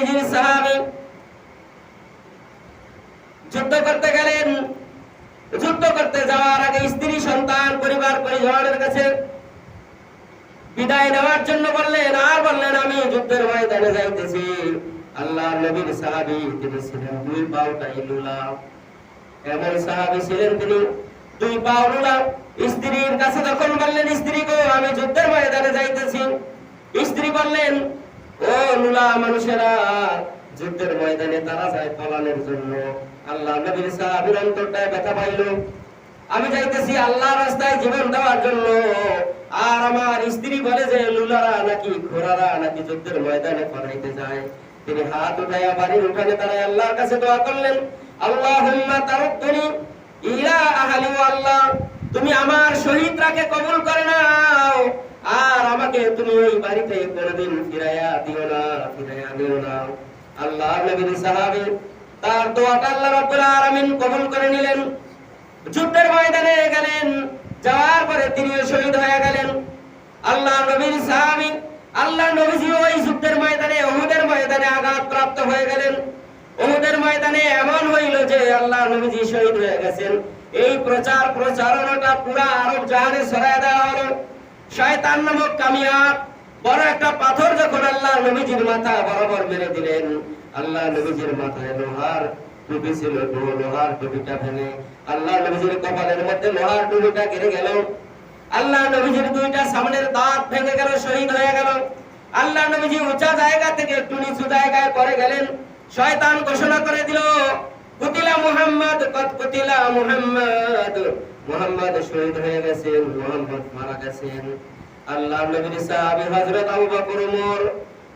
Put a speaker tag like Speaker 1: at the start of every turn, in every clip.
Speaker 1: নবীজির সাহাবী যুদ্ধ করতে গেলেন। যুদ্ধ করতে যাওয়ার আগে স্ত্রী, সন্তান, পরিবার পরিজনের কাছে বিদায় নেওয়ার জন্য বললেন, আর বললেন, আমি যুদ্ধের ময়দানে যাইতেছি। আল্লাহ নবীর সাহাবী তিনি ছিলেন দুই এমন সাহাবী ছিলেন তিনি, দুই স্ত্রীর কাছে যখন বললেন, স্ত্রী গো, আমি যুদ্ধের ময়দানে যাইতেছি। স্ত্রী বললেন যুদ্ধের ময়দানে তারা যায় জন্য। আল্লাহ নবীর পাইল। আমি আল্লাহ রাস্তায় জীবন দেওয়ার জন্য। আর আমার স্ত্রী বলে যে, লুলারা নাকি ঘোড়ারা নাকি যুদ্ধের ময়দানে যায়। তিনি হাত উঠাইয়া বাড়ির উঠানে দাঁড়ায় আল্লাহর কাছে দোয়া করলেন, আল্লাহুম্মা তারুদ্দুনি ইলা আহলি আল্লাহ, তুমি আমার শহীদরাকে কবুল করে নাও। আর আমাকে তুমি ওই বাড়িতে কোনোদিন ফিরাইয়া দিও না ফিরাইয়া দিও না আল্লাহ নবীর সাহাবী, তার দোয়াটা আল্লাহ রাব্বুল আলামিন কবুল করে নিলেন। যুদ্ধের ময়দানে গেলেন, যাওয়ার পরে তিনিও শহীদ হয়ে গেলেন। আল্লাহ নবীর সাহাবী আল্লাহ নবীজি ওই যুদ্ধের ময়দানে ওহুদের ময়দানে আঘাত প্রাপ্ত হয়ে গেলেন। ওহুদের ময়দানে এমন হইল যে আল্লাহ নবীজি শহীদ হয়ে গেছেন। এই প্রচার প্রচারণাটা পুরা আরব জাহানে ছড়ায় দেওয়া হলো। শয়তান নামক কামিয়াব, বড় একটা পাথর যখন আল্লাহ নবীজির মাথা বরাবর মেরে দিলেন আল্লাহ নবীজির মাথায় লোহার টুপি ছিল লোহার টুপিটা ভেঙে আল্লাহ নবীজির কপালের মধ্যে লোহার টুপিটা গেড়ে গেল। আল্লাহ নবীজির দুইটা সামনের দাঁত ভেঙে গেল, শহীদ হয়ে গেল। আল্লাহ নবীজি উঁচা জায়গা থেকে একটু নিচু জায়গায় পড়ে গেলেন। শয়তান ঘোষণা করে দিল, কুতিলা মুহাম্মদ কত কুতিলা মুহাম্মদ। মুহাম্মদ শহীদ হয়ে গেছেন, মুহাম্মদ মারা গেছেন। আল্লাহ নবীর সাহাবী হযরত আবু বকর ওমর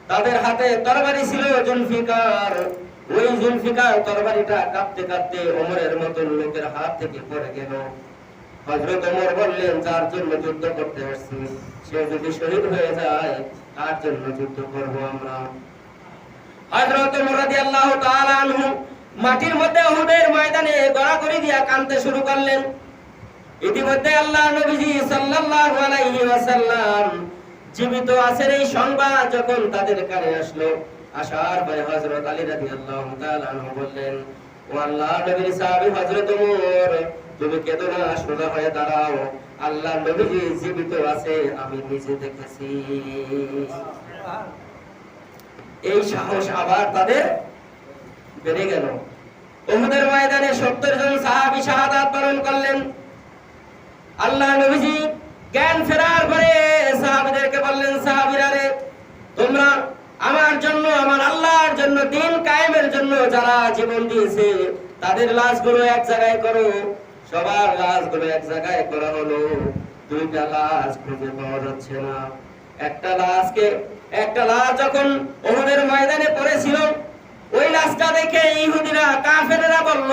Speaker 1: তাদের হাতে তরবারি ছিল জুলফিকার। ওই জুলফিকার তরবারিটা কাঁপতে কাঁপতে ওমরের মতন লোকের হাত থেকে পড়ে গেল। ওমর বললেন, যার জন্য যুদ্ধ করতে আসছি, সে যদি শহীদ হয়ে যায়, তার জন্য যুদ্ধ করব আমরা। হযরত ওমর রাদিয়াল্লাহু মাটির মধ্যে উহুদের ময়দানে গড়াগড়ি দিয়া কাঁদতে শুরু করলেন। ইতিমধ্যে আল্লাহ নবীজি সাল্লাল্লাহু আলাইহি ওয়াসাল্লাম জীবিত আছেন এই সংবাদ যখন তাদের কানে আসলো আসার পরে হযরত আলী তাআলা আনহু বললেন আল্লাহ আল্লাহ সাহস আবার তাদের ময়দানে সত্তর জন সাহাবী করলেন। আল্লাহ নবীজি জ্ঞান ফেরার পরে বললেন সাহাবীরা রে, তোমরা আমার জন্য, আমার আল্লাহর জন্য, দিন কায়েমের জন্য যারা জীবন দিয়েছে, তাদের লাশগুলো এক জায়গায় করো। সবার লাশগুলো এক জায়গায় করা হলো। দুইটা লাশ খুঁজে পাওয়া যাচ্ছে না। একটা লাশকে, একটা লাশ যখন ওহুদের ময়দানে পড়েছিল, ওই লাশটা দেখে ইহুদিরা, কাফেরেরা বলল,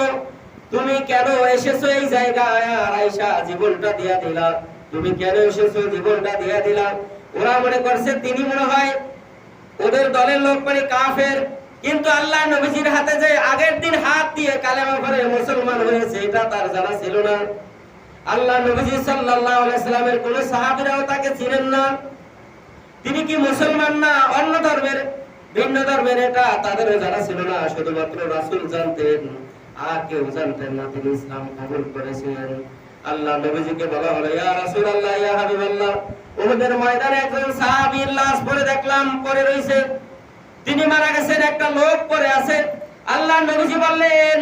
Speaker 1: তুমি কেন এসেছ এই জায়গায়? আর আইসা জীবনটা দিয়া দিলা। তুমি কেন এসেছ? জীবনটা দিয়া দিলা। ওরা মনে করছে, তিনি মনে হয় ওদের দলের লোক মানে কাফের। কিন্তু আল্লাহ নবীজির হাতে যে আগের দিন হাত দিয়ে কালেমা পড়ে মুসলমান হয়েছে, এটা তার জানা ছিল না। আল্লাহ নবীজি সাল্লাল্লাহু সাল্লামের কোন সাহাবীরাও তাকে চিনেন না। তিনি কি মুসলমান না অন্য ধর্মের? ভিন্ন ধর্মের, এটা তাদেরও জানা ছিল না। শুধুমাত্র রাসূল জানতেন, আর কেউ জানতেন না তিনি ইসলাম কবুল করেছিলেন আল্লাহ নবীজিকে বলা হলো, ইয়া রাসূলুল্লাহ, ইয়া হাবিবাল্লাহ। উহুদের ময়দানে একজন সাহাবীর লাশ পড়ে দেখলাম, পড়ে রইছে। তিনি মারা গেছেন, একটা লোক পড়ে আছে। আল্লাহ নবীজি বললেন,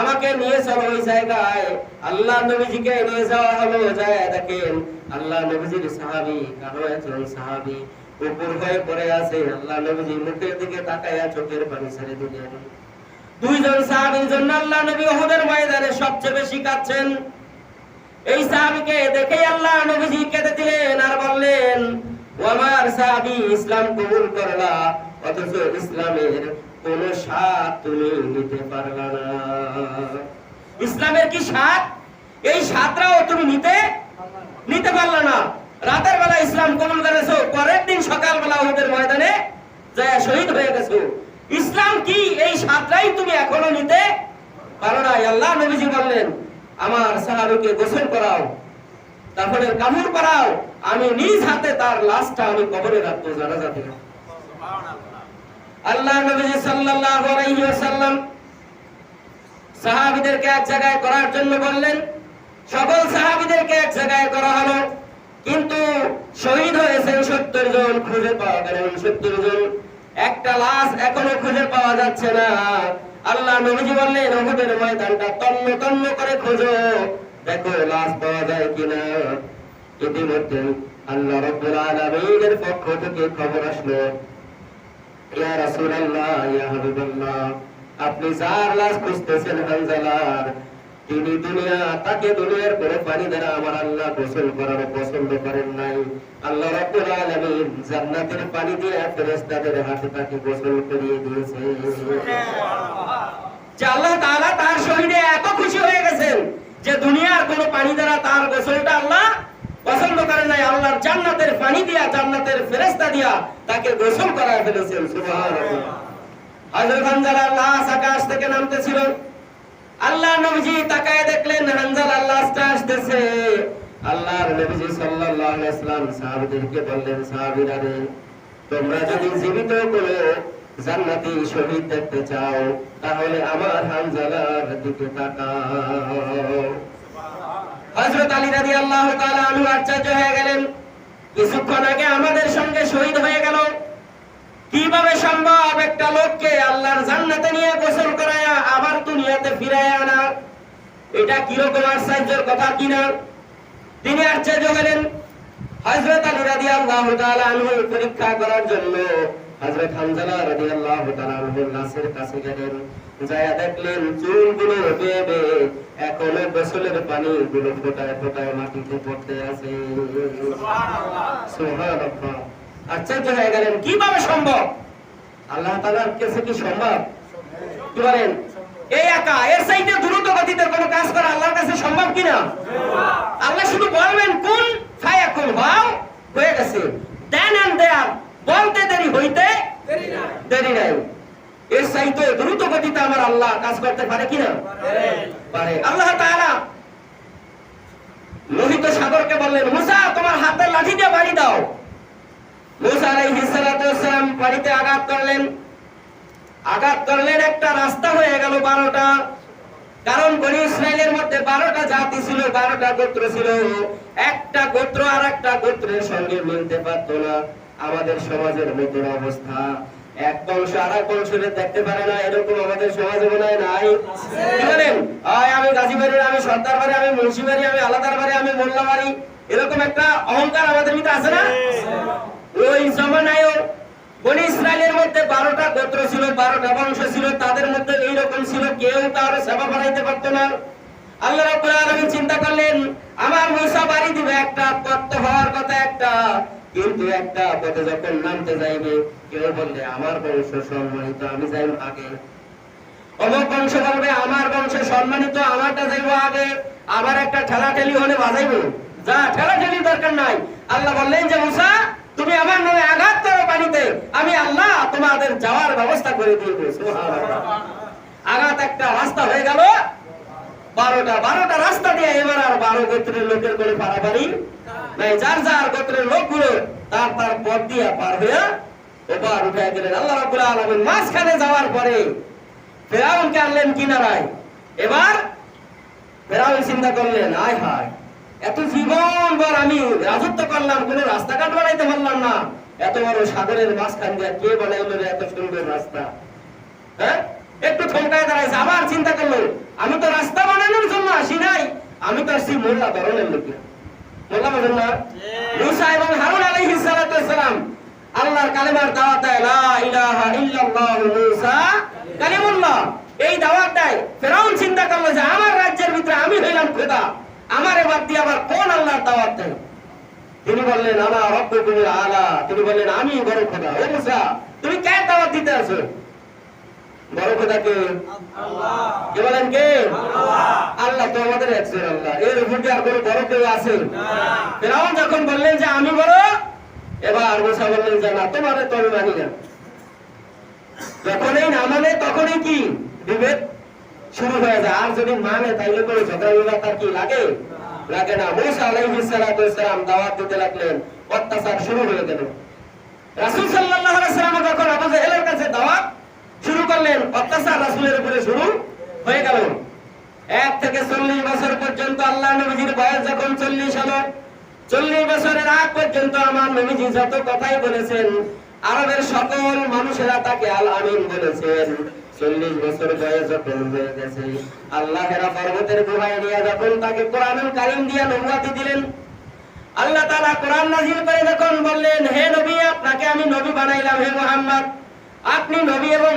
Speaker 1: আমাকে নিয়ে চলো ওই জায়গায়। আল্লাহ নবীজিকে নিয়ে যাওয়া হলো, যায় দেখেন, আল্লাহ নবীজির সাহাবী কারও একজন সাহাবী উপর হয়ে পড়ে আছে। আল্লাহ নবীজি মুখের দিকে তাকায়া চোখের পানি ছেড়ে দিলেন। দুইজন সাহাবীর জন্য আল্লাহ নবী ওহুদের ময়দানে সবচেয়ে বেশি কাঁদছেন। এই সাহাবীকে দেখে আল্লাহ নবীজি কেঁদে দিলেন আর বললেন আমার সাহাবী ইসলাম কবুল করলা, অথচ ইসলামের কোন স্বাদ তুমি নিতে পারলা না। ইসলামের কি স্বাদ? এই স্বাদটাও তুমি নিতে নিতে পারলা না। রাতের বেলা ইসলাম কবুল করেছ, পরের দিন সকালবেলা ওদের ময়দানে যায় শহীদ হয়ে গেছো। ইসলাম কি এই স্বাদটাই তুমি এখনও নিতে পারো না আল্লাহ নবীজি বললেন আমার সাহাবিকে গোসল করাও তারপরে কামড় করাও, আমি নিজ হাতে তার লাশটা আমি কবরে রাখব, জানাজা দিলাম আল্লাহ নবী সাল্লাল্লাহু আলাইহি ওয়াসাল্লাম সাহাবীদেরকে এক জায়গায় করার জন্য বললেন, সকল সাহাবীদেরকে এক জায়গায় করা হলো, কিন্তু শহীদ হয়েছেন সত্তর জন, খুঁজে পাওয়া গেলেন সত্তর জন, একটা লাশ এখনও খুঁজে পাওয়া যাচ্ছে না। আল্লাহ নবীজি বললেন ওহুদের ময়দানটা তন্ন তন্ন করে খোঁজো। দেখো লাশ পাওয়া যায় কিনা। ইতিমধ্যে আল্লাহ রব্বুল আলামিনের পক্ষ থেকে খবর আসলো। ইয়া রাসূলুল্লাহ, ইয়া হাবিবাল্লাহ, আপনি যার লাশ খুঁজতেছেন হানজালার তিনি দুনিয়া, তাকে দুনিয়ার কোনো পানি দ্বারা আমার আল্লাহ গোসল করানো পছন্দ করেন নাই। আল্লাহ রাব্বুল আলামিন জান্নাতের পানি দিয়ে ফেরেশতাদের হাতে তাকে গোসল করিয়ে দিয়েছে যে আল্লাহ তাআলা তার শরীরে এত খুশি হয়ে গেছেন যে দুনিয়ার কোনো পানি দ্বারা তার গোসলটা আল্লাহ পছন্দ করেন নাই। আল্লাহর জান্নাতের পানি দিয়া, জান্নাতের ফেরেশতা দিয়া তাকে গোসল করায় ফেলেছেন। আল্লাহ নবীজি বললেন, সাহাবীরা রে, তোমরা যদি জীবিত কোনো জান্নাতি শহীদ দেখতে চাও, তাহলে আমার হানজালার দিকে তাকাও। হযরত আলী রাদিয়াল্লাহু তাআলা আনহু আশ্চর্য হয়ে গেলেন, কিছুক্ষণ আগে আমাদের সঙ্গে শহীদ হয়ে গেল। কীভাবে সম্ভব একটা লোককে আল্লাহর জান্নাতে নিয়ে গোসল করায়া আবার দুনিয়াতে ফিরায় আনা? এটা কীরকম আশ্চর্যের কথা কিনা? তিনি আশ্চর্য হলেন, হযরত আলী রাদিয়াল্লাহু তাআলা আনহু পরীক্ষা করার জন্য হযরত হামজালা রাদিয়াল্লাহু তাআলা আনহুর লাশের কাছে গেলেন। যায়া দেখলেন চুলগুলো বেবে এখনও গোসলের পানি গুলো ফোটায় ফোটায় মাটিতে পড়তে আছে। সুবহানাল্লাহ। আশ্চর্য হয়ে গেলেন কীভাবে সম্ভব? আল্লাহ তাআলার কাছে কি সম্ভব? কি বলেন? এই একা এর চাইতে দ্রুত গতিতে কোনো কাজ করা আল্লাহর কাছে সম্ভব কিনা? আল্লাহ শুধু বলবেন কোন ফায়াকুন হও হয়ে গেছে। দেন এন্ড দেয়ার বলতে দেরি হইতে দেরি নাই। এর চাইতে দ্রুত গতিতে আমার আল্লাহ কাজ করতে পারে কিনা পারে। আল্লাহ তাআলা লোহিত সাগরকে বললেন মুসা তোমার হাতের লাঠি দিয়ে বাড়ি দাও। মুসা বাড়িতে আঘাত করলেন। আঘাত করলেন একটা রাস্তা হয়ে গেল বারোটা। কারণ বনি ইসরায়েলের মধ্যে বারোটা জাতি ছিল বারোটা গোত্র ছিল। একটা গোত্র আর একটা গোত্রের সঙ্গে মিলতে পারত না। আমাদের সমাজের মতো অবস্থা। এক বংশ আর এক বংশের দেখতে পারে না, এরকম আমাদের সমাজে মনে হয় নাই। বলেন আমি গাজী বাড়ির আমি সর্দার বাড়ি, আমি মুন্সি বাড়ি, আমি আলাদার বাড়ি, আমি মোল্লা বাড়ি। এরকম একটা অহংকার আমাদের ভিতরে আছে না? ওই জমানায়ও বনি ইসরায়েলের মধ্যে বারোটা গোত্র ছিল, বারোটা বংশ ছিল, তাদের মধ্যে এইরকম ছিল, কেউ তার সেবা বাড়াইতে পারতো না। আল্লাহ চিন্তা করলেন, আমার বাড়ি দিবে একটা, পথ হওয়ার কথা একটা। কিন্তু একটা পথে যখন নামতে যাইবে, কেউ বললে, আমার বংশ সম্মানিত, আমি আগে। আমার বংশ সম্মানিত, আমারটা যাইব আগে। আবার একটা ঠেলা ঠেলি হলে বাজাইবো। যা ঠেলা ঠেলি দরকার নাই। আল্লাহ বললেন যে, মুসা, তুমি আমার নামে আঘাত করো পানিতে। আমি আল্লাহ তোমাদের যাওয়ার ব্যবস্থা করে দিয়ে আঘাত একটা রাস্তা হয়ে গেল। বারোটা বারোটা রাস্তা দিয়ে এবার আর বারো গোত্রের লোকের করে পারাপারি নাই। যার যার গোত্রের লোকগুলো তার তার পথ দিয়ে পার হইয়া ওপার উঠে গেলেন আল্লাহ রাব্বুল আলামিন মাঝখানে যাওয়ার পরে ফেরাউনকে আনলেন কিনারায়। এবার ফেরাউন চিন্তা করলেন, আয় হায়, এত জীবন ভর আমি রাজত্ব করলাম, কোন রাস্তাঘাট বানাইতে পারলাম না। এত বড় সাগরের মাঝখান দিয়ে কে বানাইলো এত সুন্দর রাস্তা? হ্যাঁ? একটু থমকায় দাঁড়াইছে। আবার চিন্তা করল, আমি তো রাস্তা বানানোর জন্য আসি নাই আমি তো আসছি মোল্লা ধরনের লোক। মোল্লা বলেন না মুসা এবং হারুন আলাইহিস সালাতু ওয়াসসালাম আল্লাহর কালেমার দাওয়াত দেয় লা ইলাহা ইল্লাল্লাহ মুসা কালিমুল্লাহ। এই দাওয়াত দেয় ফেরাউন চিন্তা করল যে আমার রাজ্যের ভিতরে আমি হইলাম খোদা। আমার এবার দিয়ে আবার কোন আল্লাহর দাওয়াত? দেয় তিনি বললেন আলা রব্বুকুম আলা। তিনি বললেন আমি বড় খোদা। ও মুসা তুমি কে দাওয়াত দিতে আছো? বড় খোদা কে? কে বলেন কে? আল্লাহ। তো আমাদের একজন আল্লাহ। এর উপর আর কোনো বড় কেউ আছে? ফেরাউন যখন বললেন যে আমি বড় এবার মুসা বললেন যে না তোমারে তো আমি মানি না। যখনই না মানে তখনই কি? বিভেদ শুরু হয়ে যায়। আর যদি মানে তাইলে করে ঝগড়া বিবাদ তার কি লাগে? লাগে না। মুসা আলাইহিস ওয়াসসালাম দাওয়াত দিতে লাগলেন। অত্যাচার শুরু হয়ে গেল। রাসূল সাল্লাল্লাহু আলাইহি সাল্লাম যখন আবু জাহেলের কাছে দাওয়াত অত্যাচার রাসূলের উপরে শুরু হয়ে গেল এক থেকে চল্লিশ বছর পর্যন্ত আল্লাহ নবীজির বয়স যখন চল্লিশ হলো, চল্লিশ বছরের আগ পর্যন্ত আমার নবীজি যত কথাই বলেছেন, আরবের সকল মানুষেরা তাকে আল আমিন বলেছেন। নবুয়াতি দিলেন, আল্লাহ তাআলা কোরআন করে যখন বললেন, হে নবী, আপনাকে আমি নবী বানাইলাম, হে মোহাম্মদ, আপনি নবী এবং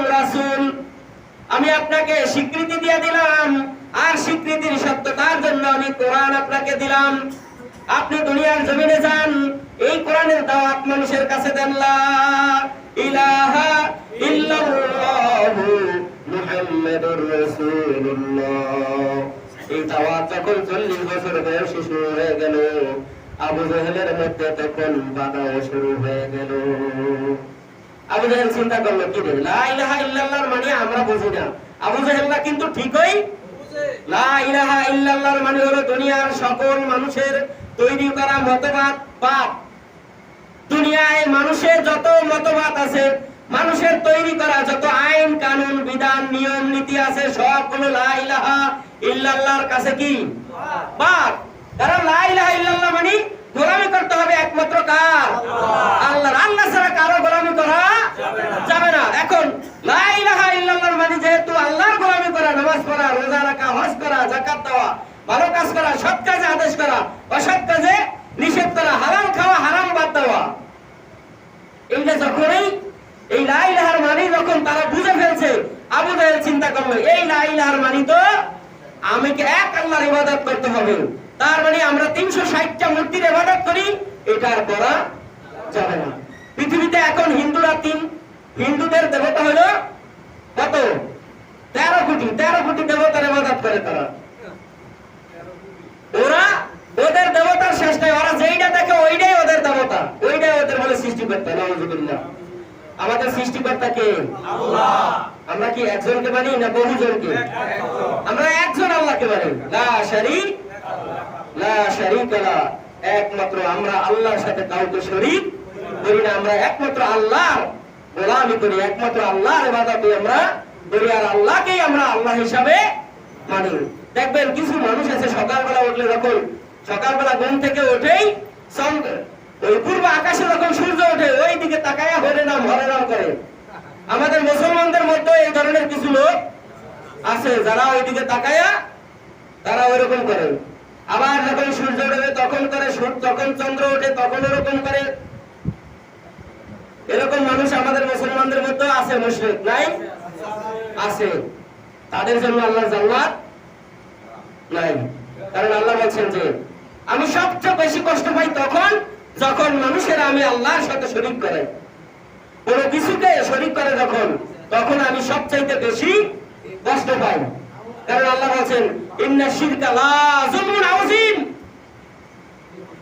Speaker 1: আমি আপনাকে স্বীকৃতি দিয়ে দিলাম। আর স্বীকৃতির সত্যতার জন্য আমি কোরআন আপনাকে দিলাম। আপনি দুনিয়ার জমিনে যান, এই কোরআনের দাওয়াত মানুষের কাছে দেন বছর হয়ে গেল, আবু জাহেলের মধ্যে তখন শুরু হয়ে গেল। আবু চিন্তা করল কি ইলাহা ইল্লাল্লাহর মানে আমরা বুঝি না। আবু জাহেলরা কিন্তু ঠিকই মানে দুনিয়ায় মানুষের যত মতবাদ আছে, মানুষের তৈরি করা যত আইন, কানুন, বিধান, নিয়ম, নীতি আছে, সবগুলো লা ইলাহা ইল্লাল্লাহর কাছে কি? পাপ। কারণ লা ইল্লাল্লাহ মানে গোলামি করতে হবে একমাত্র কার? আল্লাহর। আল্লাহ ছাড়া কারও গোলামি করা যাবে না। এখন লা ইলাহা ইল্লাল্লাহর মানে যেহেতু আল্লাহর গোলামি করা নামাজ পড়া রোজা রাখা হজ করা যাকাত দেওয়া ভালো কাজ করা সৎ কাজে আদেশ করা অসৎ কাজে নিষেধ করা হারাম খাওয়া হারাম বাদ দেওয়া। এইটা যখনই এই লা ইলাহার মানে যখন তারা বুঝে ফেলছে আবু জাহেল চিন্তা করল এই লা ইলাহার মানে তো আমাকে এক আল্লাহর ইবাদত করতে হবে? তার মানে আমরা তিনশো ষাটটা মূর্তির ইবাদত করি এটা আর করা যাবে না। পৃথিবীতে এখন হিন্দুরা তিন হিন্দুদের দেবতা হলো কত? তেরো কোটি তেরো কোটি দেবতার ইবাদত করে তারা। ওরা ওদের দেবতার শেষ নাই ওরা যেইটা দেখে ওইটাই ওদের দেবতা ওইটাই ওদের বলে সৃষ্টিকর্তা নাউজুবিল্লাহ। আমাদের সৃষ্টিকর্তা কে? আমরা কি একজনকে মানি না বহুজনকে? আমরা একজন আল্লাহকে মানি লা শারীক লা একমাত্র আমরা আল্লাহর সাথে কাউকে শরীক করি না, আমরা একমাত্র আল্লাহর গোলামি করি, একমাত্র আল্লাহর ইবাদত আমরা করি, আর আল্লাহকেই আমরা আল্লাহ হিসাবে মানি। দেখবেন কিছু মানুষ আছে, সকালবেলা উঠলে যখন সকালবেলা ঘুম থেকে উঠেই ওই পূর্ব আকাশে যখন সূর্য ওঠে, ওই দিকে তাকায়া হরে নাম হরে নাম করে। আমাদের মুসলমানদের মধ্যে এই ধরনের কিছু লোক আছে, যারা ওই দিকে তাকায়া তারা ওইরকম করে। আবার যখন সূর্য ওঠে তখন করে যখন চন্দ্র ওঠে, তখন ওরকম করে। এরকম মানুষ আমাদের মুসলমানদের মধ্যে আছে, মুশরিক নাই? আছে। তাদের জন্য আল্লাহ জান্নাত নাই। কারণ আল্লাহ বলছেন যে, আমি সবচেয়ে বেশি কষ্ট পাই তখন, যখন মানুষেরা আমি আল্লাহর সাথে শরীক করে। কোনো কিছুকে শরীক করে যখন, তখন আমি সবচাইতে বেশি কষ্ট পাই। কারণ আল্লাহ বলছেন, ইন্না শিরকা লা আযীম।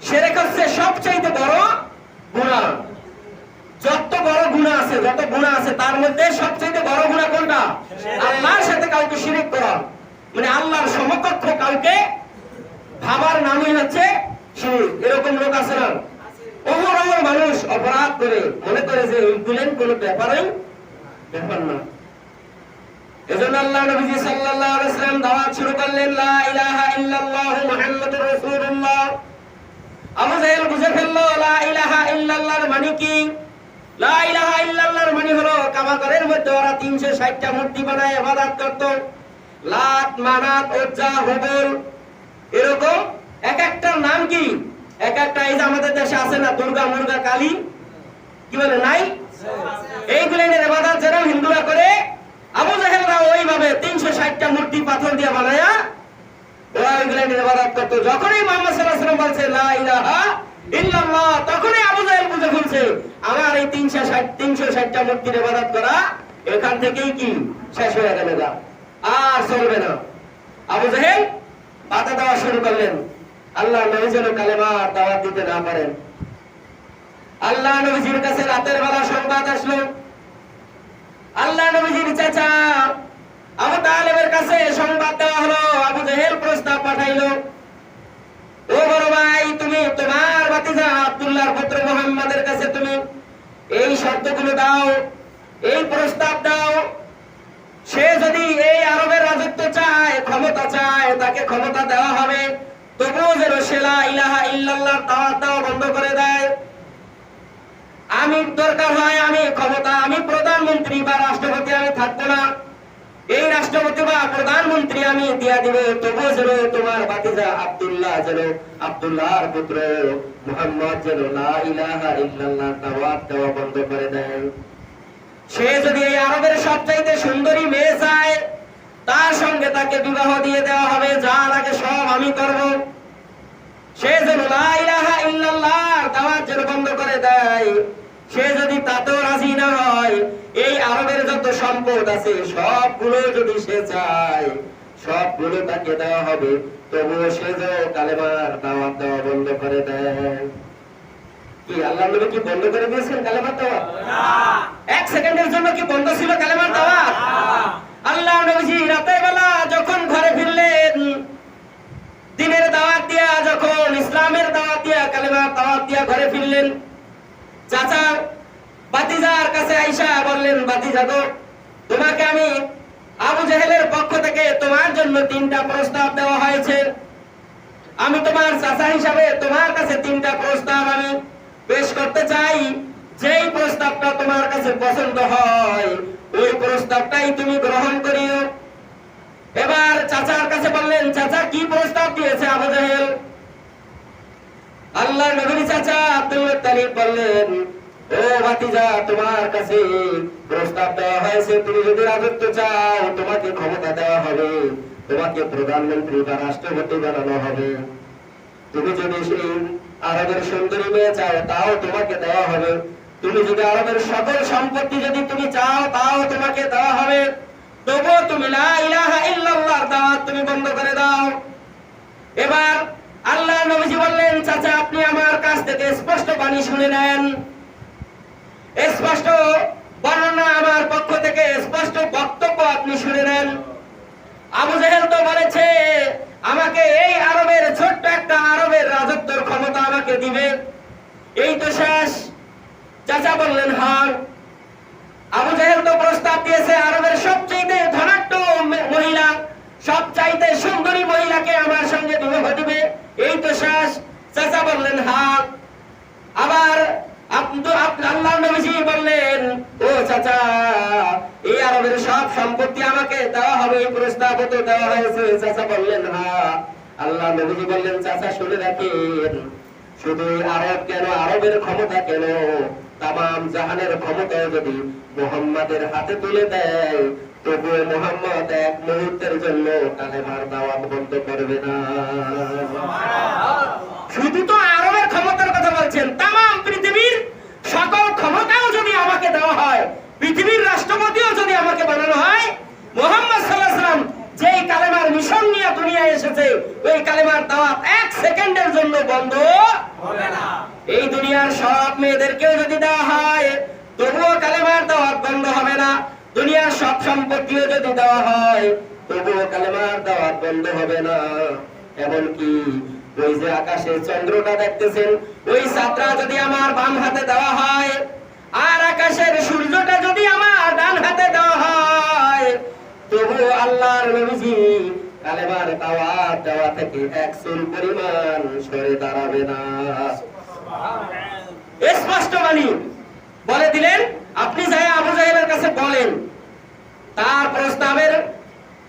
Speaker 1: শিরক হচ্ছে সবচাইতে বড় গুনাহ। যত বড় গুনাহ আছে, যত গুনাহ আছে, তার মধ্যে সবচেয়ে বড় গুনাহ কোনটা? আল্লাহর সাথে কাউকে শিরিক করা। মানে আল্লাহর সমকক্ষ কাউকে ভাবার নামই হচ্ছে শিরিক। এরকম লোক আছে না? অমর মানুষ অপরাধ করে, মনে করে যে এইগুলেন কোনো ব্যাপারই ব্যাপার না। এজন্য আল্লাহ নবীজি সাল্লাল্লাহু আলাইহি সাল্লাম দাওয়াত শুরু করলেন লা ইলাহা ইল্লাল্লাহ মুহাম্মাদুর রাসূলুল্লাহ। আবু জাহেল বুঝে ফেলল লা ইলাহা ইল্লাল্লাহর মানে কি? লা ইলাহা ইল্লাল্লাহর মানে হলো কাবা ঘরের মধ্যে ওরা 360টা মূর্তি বানায় ইবাদত করত। লাত মানাত উজ্জা হুবল এরকম এক একটার নাম কি? এক একটা এই যে আমাদের দেশে আছে না দুর্গা মুর্গা কালী কি বলে নাই? এইগুলো ইবাদত যারা হিন্দুরা করে আবু জাহেলরা ওইভাবে 360টা মূর্তি পাথর দিয়ে বানায়া বলছে তখনই আবু বুঝে আমার এই 360 360টা মূর্তির ইবাদত করা এখান থেকেই কি শেষ হয়ে আর চলবে না। আবু শুরু করলেন। আল্লাহ নবী কালেমার দাওয়াত দিতে না পারেন। আল্লাহ নবীজির কাছে রাতের বেলা সংবাদ আসলো। আল্লাহ নবীর চাচা আবু তালেবের কাছে সংবাদ দেওয়া হলো, আবু জেহেল প্রস্তাব পাঠাইলো। ও বড় ভাই, তুমি তোমার বাতিজা আব্দুল্লাহর পুত্র মোহাম্মদের কাছে তুমি এই শর্তগুলো দাও, এই প্রস্তাব দাও। সে যদি এই আরবের রাজত্ব চায়, ক্ষমতা চায়, তাকে ক্ষমতা দেওয়া হবে। তবুও যেন সেলা ইলাহা ইল্লাল্লাহ তাওয়াত দাও বন্ধ করে দেয়। আমি দরকার হয় আমি ক্ষমতা, আমি প্রধানমন্ত্রী বা রাষ্ট্রপতি আমি থাকব না। এই রাষ্ট্রপতি বা প্রধানমন্ত্রী আমি দিয়া দিব, তবুও যেন তোমার বাতিজা আব্দুল্লাহ যেন, আব্দুল্লাহর পুত্র মোহাম্মদ যেন দেওয়া বন্ধ করে দেয়। সে যদি এই আরবের সবচাইতে সুন্দরী মেয়ে চায়, তার সঙ্গে তাকে বিবাহ দিয়ে দেওয়া হবে, যা লাগে সব আমি করব। সে যেন দাওয়াত যেন বন্ধ করে দেয় সে যদি তাতেও রাজি না হয় এই আরবের যত সম্পদ আছে সবগুলো যদি সে চায় সবগুলো তাকে দেওয়া হবে তবুও সে যে কালেমার দাওয়াত দেওয়া বন্ধ করে দেয়। কি আল্লাহ নবী কি বন্ধ করে দিয়েছেন কালেমার দাওয়াত? এক সেকেন্ডের জন্য কি বন্ধ ছিল কালেমার দাওয়াত? আল্লাহ নবীজি রাতের বেলা যখন ঘরে ফিরলেন দিনের দাওয়াত দিয়া যখন ইসলামের দাওয়াত দিয়া, কালেমার দাওয়াত দিয়া ঘরে ফিরলেন, চাচা বাতিজার কাছে আইসা বললেন, বাতিজা গো, তোমাকে আমি আবু জেহেলের পক্ষ থেকে তোমার জন্য তিনটা প্রস্তাব দেওয়া হয়েছে। আমি তোমার চাচা হিসাবে তোমার কাছে তিনটা প্রস্তাব আমি পেশ করতে চাই। যেই প্রস্তাবটা তোমার কাছে পছন্দ হয়, ওই প্রস্তাবটাই তুমি গ্রহণ করিও। এবার চাচার কাছে বললেন, চাচা, কি প্রস্তাব দিয়েছে আবু আল্লাহ নবীর চাচা আব্দুল মুত্তালিব বললেন, ও ভাতিজা, তোমার কাছে প্রস্তাব দেওয়া হয়েছে। তুমি যদি রাজত্ব চাও, তোমাকে ক্ষমতা দেওয়া হবে। তোমাকে প্রধানমন্ত্রী বা রাষ্ট্রপতি বানানো হবে। তুমি যদি সেই আরবের সুন্দরী মেয়ে চাও, তাও তোমাকে দেওয়া হবে। তুমি যদি আরবের সকল সম্পত্তি যদি তুমি চাও, তাও তোমাকে দেওয়া হবে। তবুও তুমি দাওয়াত তুমি বন্ধ করে দাও। এবার আল্লাহ নবীজি বললেন, চাচা, আপনি আমার কাছ থেকে স্পষ্ট বাণী শুনে নেন। স্পষ্ট বর্ণনা আমার পক্ষ থেকে স্পষ্ট বক্তব্য আপনি শুনে নেন। আবু জেহেল তো বলেছে, আমাকে এই আরবের ছোট্ট একটা আরবের রাজত্বের ক্ষমতা আমাকে দিবে। এই তো শেষ চাচা বললেন হ্যাঁ আবু জাহেল তো প্রস্তাব দিয়েছে আরবের সবচেয়ে ধনাঢ্য মে- মহিলা সবচাইতে সুন্দরী মহিলাকে আমার সঙ্গে বিবাহ দিবে এই তো শেষ চাচা বললেন হ্যাঁ আবার আব্দু- আব- আল্লাহ নবীজি বললেন ও চাচা এই আরবের সব সম্পত্তি আমাকে দেওয়া হবে এই প্রস্তাব তো দেওয়া হয়েছে চাচা বললেন হ্যাঁ আল্লাহ নবীজি বললেন চাচা শুনে রাখেন। শুধু আরব কেন আরবের ক্ষমতা কেন? তাম জাহানের ক্ষমতা যদি মোহাম্মদের হাতে তুলে দেয় তবুও মোহাম্মদ এক মুহূর্তের জন্য কালেমার দাওয়াত বন্ধ করবে না। শুধু তো আরবের ক্ষমতার কথা বলছেন তাম পৃথিবীর সকল ক্ষমতাও যদি আমাকে দেওয়া হয় পৃথিবীর রাষ্ট্রপতিও যদি আমাকে বানানো হয় মোহাম্মদ সাল্লাহ সাল্লাম যেই কালেমার মিশন নিয়ে দুনিয়ায় এসেছে ওই কালেমার দাওয়াত এক সেকেন্ডের জন্য বন্ধ এই দুনিয়ার সব মেয়েদেরকেও যদি দেওয়া হয় তবুও কালেমার দাওয়াত বন্ধ হবে না দুনিয়ার সব সম্পত্তিও যদি দেওয়া হয়, তবুও কালেমার দাওয়াত বন্ধ হবে না। এমনকি ওই যে আকাশে চন্দ্রটা দেখতেছেন, ওই সাতরা যদি আমার বাম হাতে দেওয়া হয়, আর আকাশের সূর্যটা যদি আমার ডান হাতে দেওয়া হয় তবু আল্লাহর নবীজি কালেমার দাওয়াত দেওয়া থেকে এক চুল পরিমাণ সরে দাঁড়াবে না। স্পষ্ট বাণী। বলে দিলেন, আপনি যাই আবু জাহেলের কাছে বলেন তার প্রস্তাবের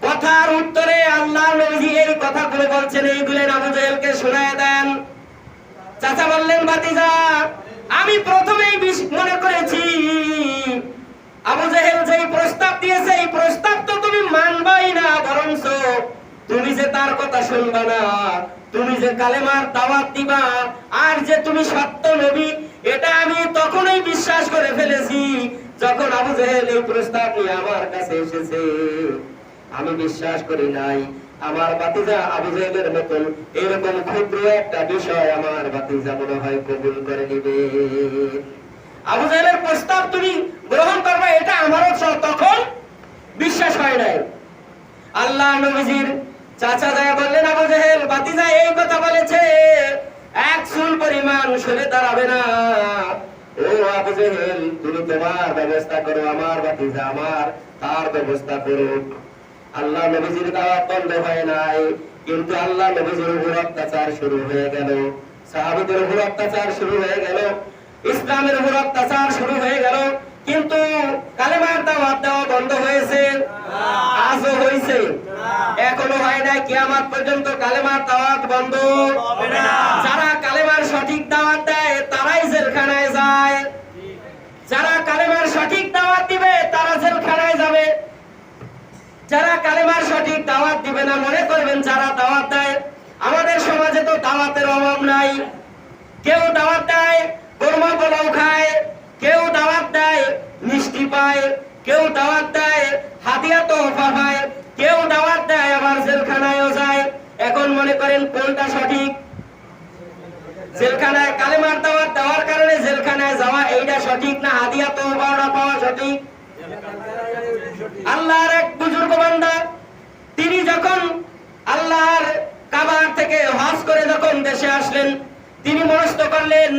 Speaker 1: কথার উত্তরে আল্লাহ নবীজি এই কথাগুলো বলছেন এইগুলো আবু জাহেলকে শোনায় দেন। চাচা বললেন বাতিজা আমি প্রথমেই বিশ- মনে করেছি, আবু জাহেল যে প্রস্তাব দিয়েছে, এই প্রস্তাব তো তুমি মানবাই না, বরঞ্চ তুমি যে তার কথা শুনবা না, তুমি যে কালেমার দাওয়াত দিবা, আর যে তুমি সত্য নবী, এটা আমি তখনই বিশ্বাস করে ফেলেছি। যখন আবু জাহেল এই প্রস্তাব নিয়ে আমার কাছে এসেছে, আমি বিশ্বাস করি নাই, আমার বাতিজা আবু জাহেলের মতন এরকম ক্ষুদ্র একটা বিষয় আমার বাতিজা মনে হয় কবুল করে নিবে। আবু জাহেলের প্রস্তাব তুমি গ্রহণ করবে, এটা আমারও তখন বিশ্বাস হয় নাই। আল্লাহ নবীজির চাচা যায় বললেন, আবু জাহেল বাতিজা এই কথা বলেছে, এক চুল পরিমাণ সরে দাঁড়াবে না। তুমি তোমার ব্যবস্থা করো আমার বাতিজা আমার তার ব্যবস্থা করুক আল্লাহ নবীজির দাওয়াত বন্ধ হয় নাই কিন্তু আল্লাহ নবীজির উপর অত্যাচার শুরু হয়ে গেল। সাহাবীদের উপর অত্যাচার শুরু হয়ে গেল ইসলামের উপর অত্যাচার শুরু হয়ে গেল কিন্তু কালেমার দাওয়াত দেওয়া বন্ধ হয়েছে আজও হয়েছে। এখনও হয় নাই কিয়ামত পর্যন্ত কালেমার দাওয়াত বন্ধ।
Speaker 2: হবে না।
Speaker 1: যারা কালেমার সঠিক দাওয়াত দেয় তারাই জেলখানায় যায় যারা কালেমার সঠিক দাওয়াত দিবে তারা জেলখানায় যাবে যারা কালেমার সঠিক দাওয়াত দিবে না, মনে করবেন যারা দাওয়াত দেয়, আমাদের সমাজে তো দাওয়াতের অভাব নাই। কেউ দাওয়াত দেয় কোরমা পোলাও খায়, কেউ দাওয়াত দেয়, মিষ্টি পায়, কেউ দাওয়াত দেয়, হাতিয়া তোহফা পায়, কেউ দাওয়াত দেয়, আবার জেলখানায়ও যায়। এখন মনে করেন কোনটা সঠিক? জেলখানায় কালেমার দাওয়াত দেওয়ার কারণে জেলখানায় যাওয়া এইটা সঠিক না হাদিয়া তোহফাটা পাওয়া সঠিক? আল্লাহর এক বুজুর্গ বান্দা, তিনি যখন আল্লাহর কাবার থেকে হজ করে যখন দেশে আসলেন, তিনি মনস্থ করলেন,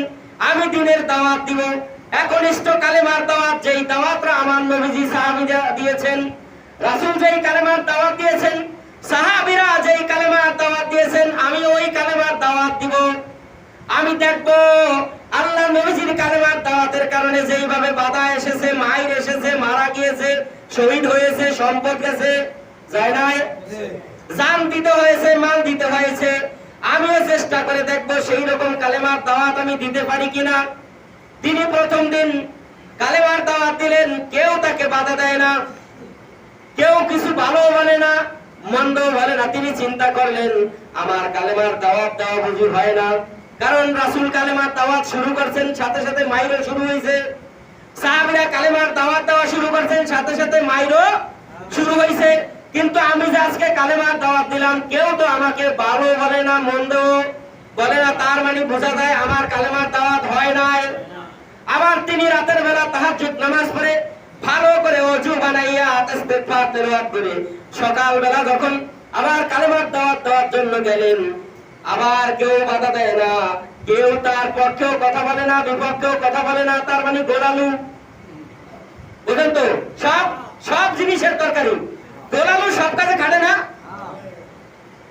Speaker 1: আমি দিনের দাওয়াত দিব। একনিষ্ঠ কালেমার দাওয়াত, যেই দাওয়াতরা আমার নবীজি সাহাবীরা দিয়েছেন, রাসূল যেই কালেমার দাওয়াত দিয়েছেন, সাহাবীরা যেই কালেমার দাওয়াত দিয়েছেন, আমি ওই কালেমার দাওয়াত দিব। আমি দেখব আল্লাহ নবীজির কালেমার দাওয়াতের কারণে যেইভাবে বাধা এসেছে, মায়ের এসেছে, মারা গিয়েছে শহীদ হয়েছে, সম্পদ গেছে, যায় নাই? জান দিতে হয়েছে, মাল দিতে হয়েছে। আমিও চেষ্টা করে দেখব সেই রকম কালেমার দাওয়াত আমি দিতে পারি কিনা। তিনি প্রথম দিন কালেমার দাওয়াত দিলেন, কেউ তাকে বাধা দেয় না, কেউ কিছু ভালো বলে না মন্দ বলে না। তিনি চিন্তা করলেন, আমার কালেমার দাওয়াত দেওয়া বুঝি হয় না। কারণ রাসূল কালেমার দাওয়াত শুরু করছেন, সাথে সাথে মাইরও শুরু হয়েছে। সাহাবীরা কালেমার দাওয়াত দেওয়া শুরু করছেন, সাথে সাথে মাইরও শুরু হয়েছে। কিন্তু আমি যে আজকে কালেমার দাওয়াত দিলাম, কেউ তো আমাকে ভালো বলে না, মন্দ বলে না, তার মানে বোঝা যায় আমার কালেমার দাওয়াত হয় নাই। আবার তিনি রাতের বেলা তাহাজ্জুদ নামাজ পড়ে, ভালো করে অজু বানাইয়া ইস্তেগফার তেলাওয়াত করে সকাল বেলা যখন আবার কালেমার দাওয়াত দেওয়ার জন্য গেলেন, আবার কেউ বাধা দেয় না। কেউ তার পক্ষেও কথা বলে না, বিপক্ষেও কথা বলে না, তার মানে গোলালু বুঝলেন তো? সব সব জিনিসের তরকারি। গোলালু সব কাজে খাটে না।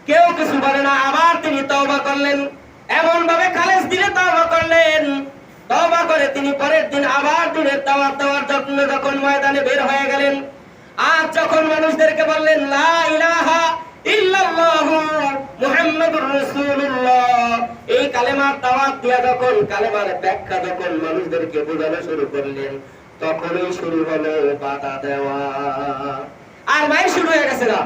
Speaker 1: কেউ কিছু বলে না। আবার তিনি তওবা করলেন। এমন ভাবে খালেস দিলে তওবা করলেন। তওবা করে তিনি পরের দিন আবার দিনের দাওয়াত দেওয়ার জন্য যখন ময়দানে বের হয়ে গেলেন আর যখন মানুষদেরকে বললেন, লা ইলাহা এই কালেমার দিয়া যখন, কালেমার ব্যাখ্যা যখন মানুষদেরকে বোঝানো শুরু করলেন, তখনই শুরু হলো দেওয়া। আর ভাই, শুরু হয়ে গেছে না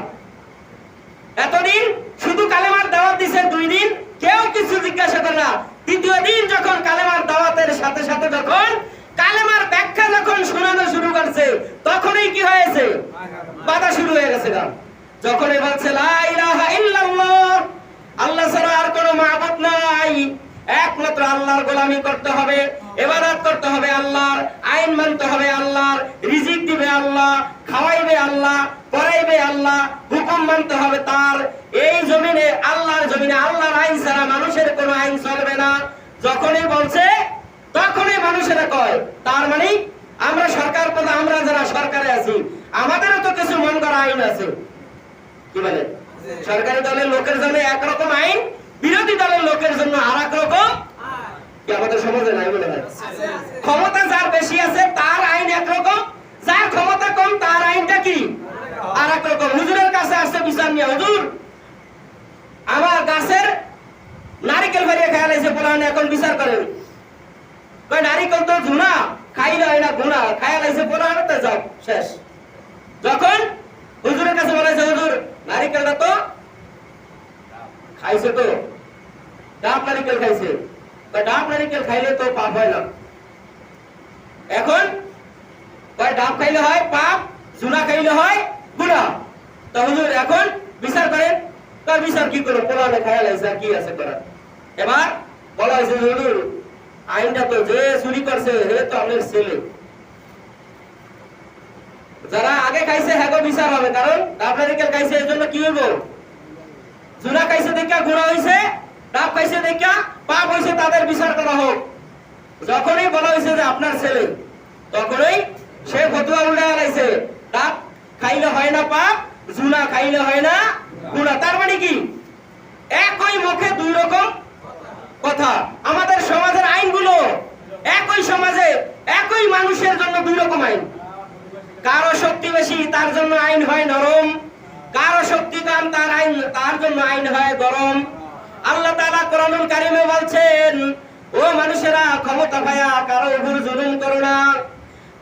Speaker 1: এতদিন শুধু কালেমার দাওয়াত দিছে দুই দিন, কেউ কিছু জিজ্ঞাসা করে না। তৃতীয় দিন যখন কালেমার দাওয়াতের সাথে সাথে যখন কালেমার ব্যাখ্যা যখন শোনানো শুরু করছে, তখনই কি হয়েছে? বাধা শুরু হয়ে গেছে গা যখনই বলছে আল্লাহ ছাড়া আর কোনো মাবুদ নাই। একমাত্র আল্লাহর গোলামি করতে হবে, ইবাদত করতে হবে আল্লাহর, আইন মানতে হবে আল্লাহর, রিজিক দিবে আল্লাহ, খাওয়াইবে আল্লাহ, পড়াইবে আল্লাহ, হুকুম মানতে হবে তার। এই জমিনে, আল্লাহর জমিনে, আল্লাহর আইন ছাড়া মানুষের কোনো আইন চলবে না। যখনই বলছে, তখনই মানুষেরা কয়, তার মানে আমরা সরকার আমরা যারা সরকারে আছি, আমাদেরও তো কিছু মন করা আইন আছে। সরকারি দলের লোকের জন্য একরকম আইন, বিরোধী দলের লোকের জন্য আর এক রকম আমাদের সমাজে নাই বলে হয় ক্ষমতা যার বেশি আছে, তার আইন একরকম যার ক্ষমতা কম, তার আইনটা কি? আর এক রকম। হুজুরের কাছে আসছে বিচার নিয়ে, হুজুর, আমার গাছের নারিকেল ফারিয়ে খেয়াল এসে পোলানে এখন বিচার করেন। নারিকেল তো ঝুনা খাইলে হয় না গুনা খায়াল এসে পোলানে তো যাও, শেষ। যখন হুজুরের কাছে বলেছে, হুজুর, নারিকেলটা তো খাইছে তো, ডাব নারিকেল খাইছে। কয় ডাব নারিকেল খাইলে তো পাপ হয় না। এখন, কয়, ডাব খাইলে হয় পাপ জুনা খাইলে হয় গুনাহ। তো হুজুর, এখন বিচার করেন, তার বিচার কি করো কোরআনে খায়াল আছে কি আছে করার এবার বলা হয়েছে, হুজুর, আইনটা তো যে চুরি করছে হে তো আমাদের ছেলে। যারা আগে খাইছে হ্যাঁ বিচার হবে। কারণ ডাব খাইছে এর জন্য কি হইব? জুনা খাইছে দেখা, গুণা হইছে, ডাব খাইছে দেখা, পাপ হইছে, তাদের বিচার করা হোক। যখনই বলা হয়েছে যে আপনার ছেলে, তখনই সে ফতুয়া উল্টা আলাইছে। ডাব খাইলে হয় না পাপ, জুনা খাইলে হয় না গুণা। তার মানে কি? একই মুখে দুই রকম কথা। আমাদের সমাজের আইনগুলো একই সমাজে, একই মানুষের জন্য দুই রকম আইন। কারও শক্তি বেশি, তার জন্য আইন হয় নরম। কারও শক্তি কম, তার আইন, তার জন্য আইন হয় গরম। আল্লাহ তাআলা কোরআনুল কারিমে বলছেন, ও মানুষেরা, ক্ষমতা পায়া কারও উপর জুলুম করো না।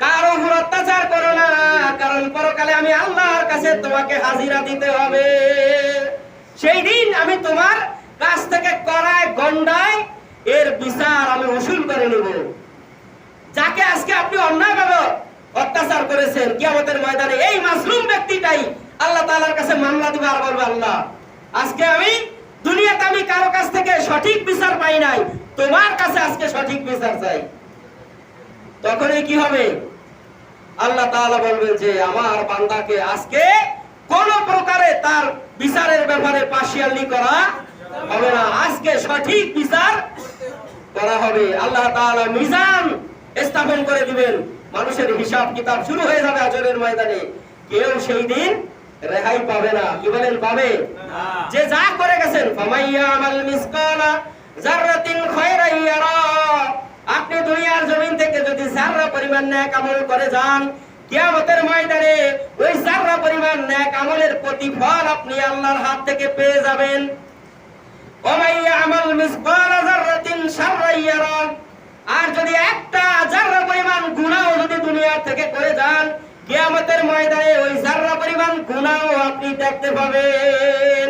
Speaker 1: কারও উপর অত্যাচার করো না, কারণ পরকালে আমি আল্লাহর কাছে তোমাকে হাজিরা দিতে হবে। সেই দিন আমি তোমার কাছ থেকে করায় গন্ডায় এর বিচার আমি উসুল করে নেব। যাকে আজকে আপনি অন্যায় অন্যায়ভাবে অত্যাচার করেছেন কিয়ামতের ময়দানে। এই মাসলুম ব্যক্তিটাই আল্লাহ তাআলার কাছে মামলা দিবে আর বলবে, আল্লাহ, আজকে আমি দুনিয়াতে আমি কারও কাছ থেকে সঠিক বিচার পাই নাই। তোমার কাছে আজকে সঠিক বিচার চাই। তখনই কি হবে? আল্লাহ তাআলা বলবেন যে, আমার বান্দাকে আজকে কোন প্রকারে তার বিচারের ব্যাপারে পার্সিয়ালি করা হবে না। আজকে সঠিক বিচার করা হবে। আল্লাহ তাআলা মিজান স্থাপন করে দিবেন। মানুষের হিসাব কিতাব শুরু হয়ে যাবে আজরের ময়দানে। কেউ সেই দিন রেহাই পাবে না। কি বলেন পাবে? যে যা করে গেছেন ফামাইয়া আমাল মিসকালা জাররাতিন খায়রান ইয়ারা। আপনি দুনিয়ার জমিন থেকে যদি জাররা পরিমাণ ন্যাক আমল করে যান কিয়ামতের ময়দানে ওই জাররা পরিমাণ ন্যাক আমলের প্রতিফল আপনি আল্লাহর হাত থেকে পেয়ে যাবেন। ওমাইয়া আমাল মিসকালা জাররাতিন শাররান ইয়ারা। আর যদি একটা জাররা পরিমাণ গুনাহ যদি দুনিয়া থেকে করে যান, কিয়ামতের ময়দানে ওই জাররা পরিমাণ গুনাহ আপনি দেখতে পাবেন।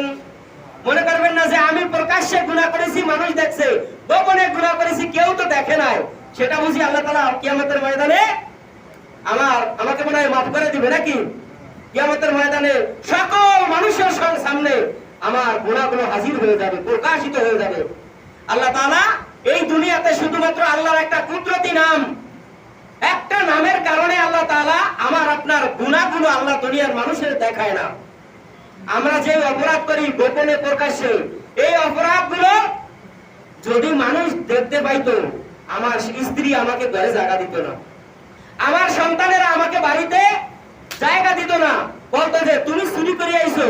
Speaker 1: মনে করবেন না যে আমি প্রকাশ্যে গুনাহ করেছি, মানুষ দেখছে, গোপনে গুনাহ করেছি, কেউ তো দেখে নাই। সেটা বুঝি আল্লাহ তাআলা কিয়ামতের ময়দানে আমার, আমাকে মনে হয় মাফ করে দিবে নাকি? কিয়ামতের ময়দানে সকল মানুষের সামনে আমার গুণাগুলো হাজির হয়ে যাবে, প্রকাশিত হয়ে যাবে। আল্লাহ তাআলা এই দুনিয়াতে শুধুমাত্র আল্লাহর একটা কুদরতি নাম। একটা নামের কারণে আল্লাহ তাআলা আমার আপনার গুণাগুলো আল্লাহ দুনিয়ার মানুষের দেখায় না। আমরা যে অপরাধ করি গোপনে প্রকাশ্যে, এই অপরাধগুলো যদি মানুষ দেখতে পাইতো, আমার স্ত্রী আমাকে ঘরে জায়গা দিত না। আমার সন্তানেরা আমাকে বাড়িতে জায়গা দিত না। বলতো যে, তুমি চুরি করে আইছো।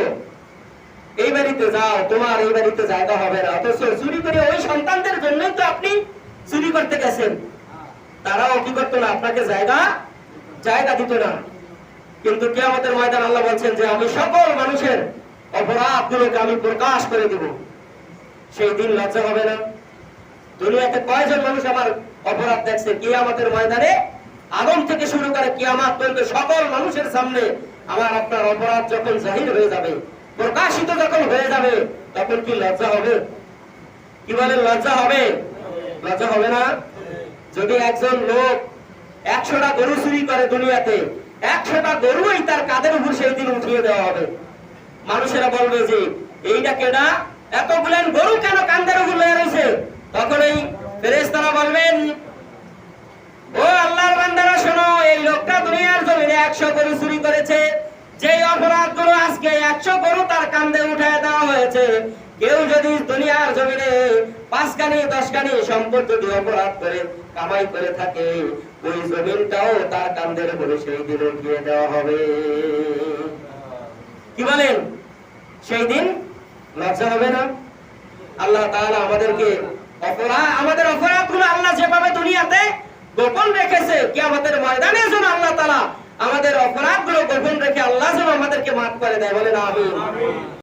Speaker 1: এই বাড়িতে যাও, তোমার এই বাড়িতে জায়গা হবে না। অথচ চুরি করে ওই সন্তানদের জন্যই তো আপনি চুরি করতে গেছেন। তারাও কি করতো না, আপনাকে জায়গা জায়গা দিত না। কিন্তু কিয়ামতের ময়দান আল্লাহ বলছেন যে, আমি সকল মানুষের অপরাধগুলোকে আমি প্রকাশ করে দেব। সেই দিন লজ্জা হবে না। দুনিয়াতে কয়জন মানুষ আমার অপরাধ দেখছে? কিয়ামতের ময়দানে আদম থেকে শুরু করে কিয়ামত পর্যন্ত সকল মানুষের সামনে আমার আপনার অপরাধ যখন জাহির হয়ে যাবে প্রকাশিত যখন হয়ে যাবে, তখন কি লজ্জা হবে? কি বলেন লজ্জা হবে? লজ্জা হবে না? যদি একজন লোক একশোটা গরু চুরি করে দুনিয়াতে, একশোটা গরুই তার কাদের উপর সেই দিন উঠিয়ে দেওয়া হবে। মানুষেরা বলবে যে, এইটা কেডা? এত বলেন গরু কেন কান্দের উপর লয়ে রয়েছে? তখন এই ফেরেশতারা বলবেন, ও আল্লাহর বান্দারা, শোনো, এই লোকটা দুনিয়ার জমিনে একশো গরু চুরি করেছে। যে অপরাধগুলো আজকে একশো গরু তার কান্দে উঠায় দেওয়া হয়েছে, কেউ যদি দুনিয়ার জমিনে পাঁচখানি, দশখানি সম্পদ যদি অপরাধ করে, কামাই করে থাকে, ওই জমিনটাও তার কান্দের উপরে সেই দিন উঠিয়ে দেওয়া হবে। কি বলেন? সেই দিন লজ্জা হবে না? আল্লাহ তাআলা আমাদেরকে অপরাধ আমাদের অপরাধগুলো আল্লাহ যেভাবে দুনিয়াতে গোপন রেখেছে কি আমাদের ময়দানে যেন আল্লাহ তাআলা আমাদের অপরাধগুলো গোপন রেখে আল্লাহ আমাদেরকে মাফ করে দেয় বলে আমিন।